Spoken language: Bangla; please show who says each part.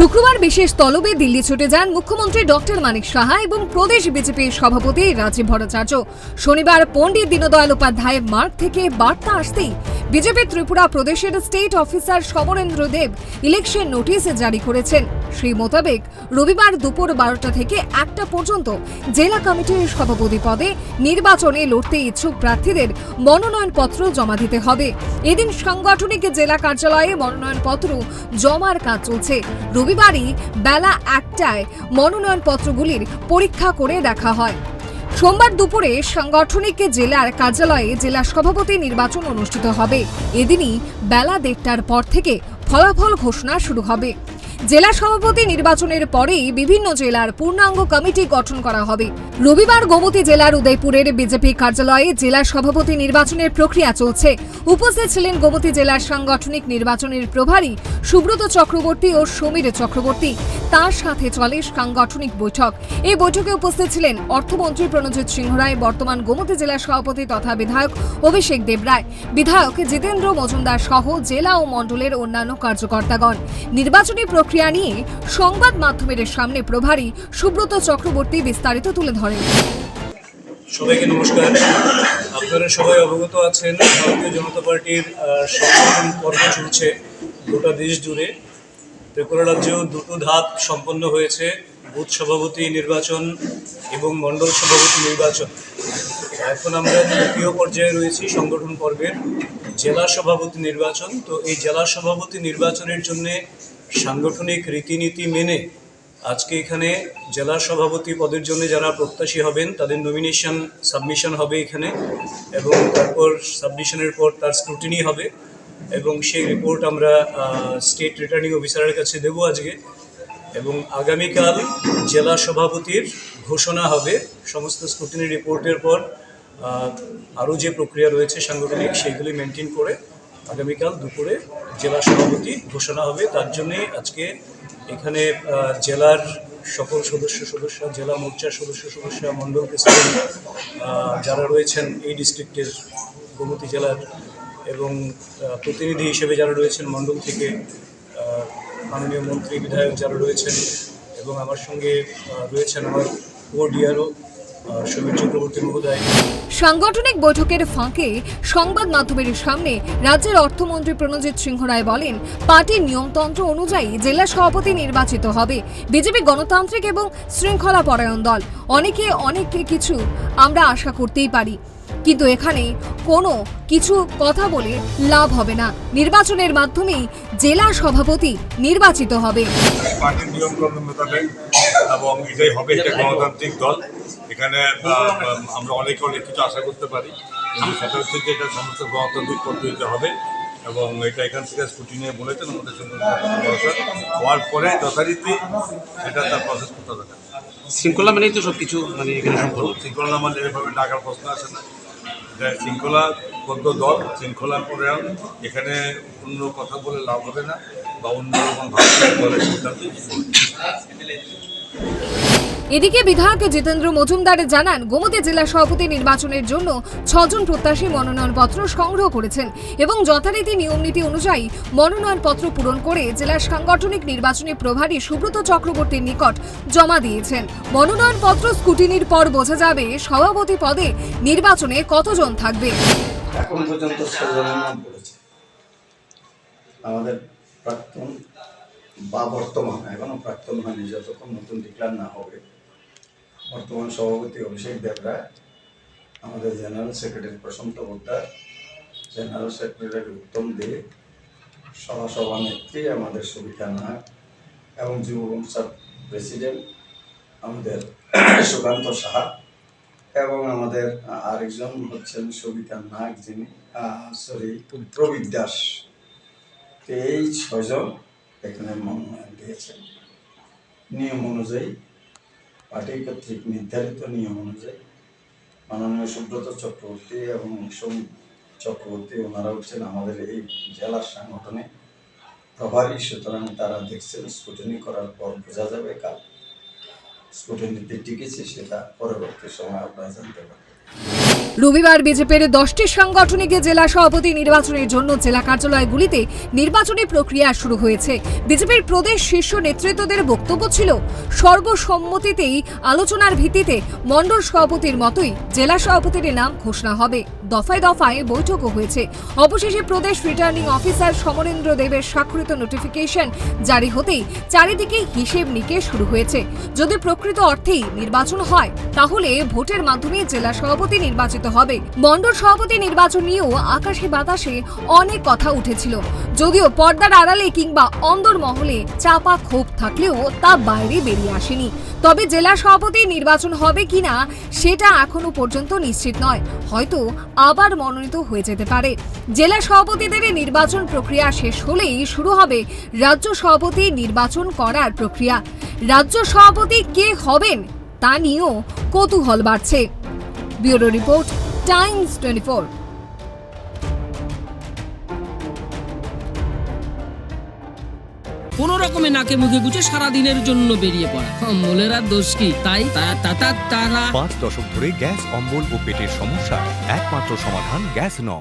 Speaker 1: শুক্রবার বিশেষ তলবে দিল্লি ছুটে যান মুখ্যমন্ত্রী ডক্টর মানিক সাহা এবং প্রদেশ বিজেপির সভাপতি রাজীব ভট্টাচার্য। শনিবার পণ্ডিত দীনদয়াল উপাধ্যায়ের মার্গ থেকে বার্তা আসতেই বিজেপি ত্রিপুরা প্রদেশের state officer Samarendra Deb election notice জারি করেছেন। সেই মোতাবেক রবিবার দুপুর বারোটা থেকে একটা পর্যন্ত জেলা কমিটির সভাপতি পদে নির্বাচনে লড়তে ইচ্ছুক প্রার্থীদের মনোনয়নপত্র জমা দিতে হবে। এদিন সাংগঠনিক জেলা কার্যালয়ে মনোনয়নপত্র জমার কাজ চলছে। রবিবারই বেলা একটায় মনোনয়নপত্রগুলির পরীক্ষা করে দেখা হয়। সোমবার দুপুরে সাংগঠনিক জেলার কার্যালয়ে জেলা সভাপতি নির্বাচন অনুষ্ঠিত হবে। এদিনই বেলা দেড়টার পর থেকে ফলাফল ঘোষণা শুরু হবে। জেলা সভাপতি নির্বাচনের পরেই বিভিন্ন জেলার পূর্ণাঙ্গ কমিটি গঠন করা হবে। রবিবার গোমতী জেলার উদয়পুরের বিজেপি কার্যালয়ে জেলা সভাপতি নির্বাচনের প্রক্রিয়া চলছে। উপস্থিত ছিলেন গোমতী জেলার সাংগঠনিক নির্বাচনের প্রভারী সুব্রত চক্রবর্তী ও সমীর চক্রবর্তী। তার সাথে চলে সাংগঠনিক বৈঠক। এই বৈঠকে উপস্থিত ছিলেন অর্থমন্ত্রী প্রণজিৎ সিংহ রায়, বর্তমান গোমতী জেলা সভাপতি তথা বিধায়ক অভিষেক দেবরায় বিধায়ক জিতেন্দ্র মজুমদার সহ জেলা ও মণ্ডলের অন্যান্য কার্যকর্তাগণ। নির্বাচনী প্রক্রিয়া নিয়ে সংবাদ মাধ্যমের সামনে প্রভারী সুব্রত চক্রবর্তী বিস্তারিত তুলে ধরেন।
Speaker 2: সবাইকে নমস্কার। আপনারা সবাই অবগত আছেন, ভারতীয় জনতা পার্টির সংগঠন পর্ব চলছে গোটা দেশ জুড়ে। ত্রিপুরা রাজ্যেও দুটো ধাপ সম্পন্ন হয়েছে, বুথ সভাপতি নির্বাচন এবং মণ্ডল সভাপতি নির্বাচন। এখন আমরা তৃতীয় পর্যায়ে রয়েছি সংগঠন পর্বের, জেলা সভাপতি নির্বাচন। তো এই জেলা সভাপতি নির্বাচনের জন্যে সাংগঠনিক রীতিনীতি মেনে আজকে এখানে জেলা সভাপতি পদের জন্য যারা প্রত্যাশী হবেন, তাদের নমিনেশন সাবমিশন হবে এখানে এবং তারপর সাবমিশনের পর তার স্ক্রুটিনি হবে এবং সেই রিপোর্ট আমরা স্টেট রিটার্নিং অফিসারের কাছে দেব আজকে এবং আগামীকাল জেলা সভাপতির ঘোষণা হবে। সমস্ত স্ক্রুটিনি রিপোর্টের পর আরও যে প্রক্রিয়া রয়েছে সাংগঠনিক, সেইগুলি মেনটেন করে আগামীকাল দুপুরে জেলা সভাপতি ঘোষণা হবে। তার জন্যে আজকে এখানে জেলার সকল সদস্য সদস্য, জেলা মোর্চার সদস্য সদস্য, মণ্ডল প্রেসিডেন্ট যারা রয়েছেন এই ডিস্ট্রিক্টের গোমতী জেলার এবং প্রতিনিধি হিসেবে যারা রয়েছেন মণ্ডল থেকে মাননীয় মন্ত্রী, বিধায়ক যারা রয়েছেন এবং আমার সঙ্গে রয়েছেন আমার ও ডিআরও
Speaker 1: সাংগঠনিক বৈঠকের ফাঁকে সংবাদ মাধ্যমের সামনে রাজ্যের অর্থমন্ত্রী প্রণজিৎ সিংহ রায় বলেন, পার্টির নিয়মতন্ত্র অনুযায়ী জেলা সভাপতি নির্বাচিত হবে। বিজেপি গণতান্ত্রিক এবং শৃঙ্খলা পরায়ণ দল। অনেকে অনেক কিছু আমরা আশা করতেই পারি। কিন্তু এখানে কোনো কিছু কথা বলে লাভ হবে না। নির্বাচনের মাধ্যমেই জেলা সভাপতি নির্বাচিত হবে।
Speaker 3: পার্টির নিয়ম মোতাবেক এবং এটাই হবে এটা গণতান্ত্রিক দল। এখানে আমরা অনেকে অনেক কিছু আশা করতে পারি। কিন্তু সেটা হচ্ছে যে এটা সমস্ত গণতান্ত্রিক পদ্ধতিতে হবে এবং এটা এখান থেকে স্কুটি নিয়ে বলেছেন আমাদের সঙ্গে হওয়ার পরে যথারীতি এটা তার প্রসেস করতে হবে।
Speaker 4: শৃঙ্খলা মানেই তো সবকিছু মানে এখানে
Speaker 3: শৃঙ্খলা মানে এভাবে ডাকার প্রশ্ন আসে না। এটা শৃঙ্খলা বদ্ধ দল, শৃঙ্খলা করে এখানে অন্য কথা বলে লাভ হবে না, বা অন্য রকম ভাবে সিদ্ধান্ত
Speaker 1: এদিকে বিধায়ক জিতেন্দ্র মজুমদার জানান, গোমতী জেলা সভাপতি নির্বাচনের জন্য ছজন প্রত্যাশী মনোনয়নপত্র সংগ্রহ করেছেন এবং যথারীতি নিয়মনীতি অনুযায়ী মনোনয়নপত্র পূরণ করে জেলার সাংগঠনিক নির্বাচনী প্রভারী সুব্রত চক্রবর্তীর নিকট জমা দিয়েছেন। মনোনয়নপত্র স্কুটিনির পর বোঝা যাবে সভাপতি পদে নির্বাচনে কতজন থাকবে।
Speaker 5: এখন পর্যন্ত আমাদের প্রাক্তন বা বর্তমান, এখনও প্রাক্তন হয়নি, যতক্ষণ নতুন ডিক্লার না হবে বর্তমান সভাপতি অভিষেক দেবরায় আমাদের general secretary Prashanta Poddar general secretary Uttam De সভা সভানেত্রী আমাদের সুবিধা নাগ এবং যুব মোর্চার প্রেসিডেন্ট আমাদের সুকান্ত সাহা এবং আমাদের আরেকজন হচ্ছেন সবিতা নাগ যিনি সরি প্রবীর দাস। এই ছজন এখানে মনোনয়ন দিয়েছেন। নিয়ম অনুযায়ী পার্টি কর্তৃক নির্ধারিত নিয়ম অনুযায়ী মাননীয় সুব্রত চক্রবর্তী এবং সোম চক্রবর্তী ওনারা হচ্ছেন আমাদের এই জেলার সাংগঠনে প্রভারী। সুতরাং তারা দেখছেন স্কুটিনি করার পর বোঝা যাবে কাল স্কুটিনিতে টিকেছে সেটা পরবর্তী সময় আপনারা জানতে পারবেন।
Speaker 1: রবিবার বিজেপির দশটি সাংগঠনিক জেলা সভাপতি নির্বাচনের জন্য জেলা কার্যালয়গুলিতে নির্বাচনী প্রক্রিয়া শুরু হয়েছে। বিজেপির প্রদেশ শীর্ষ নেতৃত্বদের বক্তব্য ছিল, সর্বসম্মতিতেই আলোচনার ভিত্তিতে মণ্ডল সভাপতির মতোই জেলা সভাপতির নাম ঘোষণা হবে। দফায় দফায় বৈঠকও হয়েছে। অবশেষে প্রদেশ রিটার্নিং অফিসার সমরেন্দ্র দেবের স্বাক্ষরিত নোটিফিকেশন জারি হতেই চারিদিকে হিসেব নিকেশ শুরু হয়েছে। যদি প্রকৃত অর্থেই নির্বাচন হয়, তাহলে ভোটের মাধ্যমে জেলা সভাপতি নির্বাচিত হবে। মণ্ডল সভাপতি নির্বাচন নিয়েও আকাশে বাতাসে অনেক কথা উঠেছিল। যদিও পর্দার আড়ালে কিংবা অন্দর মহলে চাপা ক্ষোভ থাকলেও তা বাইরে বেরিয়ে আসেনি। তবে জেলা সভাপতি নির্বাচন হবে কিনা সেটা এখনও পর্যন্ত নিশ্চিত নয়। হয়তো আবার মনোনীত হয়ে যেতে পারে। জেলা সভাপতিদের নির্বাচন প্রক্রিয়া শেষ হলেই শুরু হবে রাজ্য সভাপতি নির্বাচন করার প্রক্রিয়া। রাজ্য সভাপতি কে হবেন তা নিয়েও কৌতূহল বাড়ছে। Bureau report Times twenty four.
Speaker 6: কোনো রকমে নাকে মুখে গুছে সারা দিনের জন্য বেরিয়ে পড়া। মোলের আর দোষ কি? তাই তারা
Speaker 7: পাঁচ দশক ধরে গ্যাস অম্বল ও পেটের সমস্যা একমাত্র সমাধান গ্যাস নল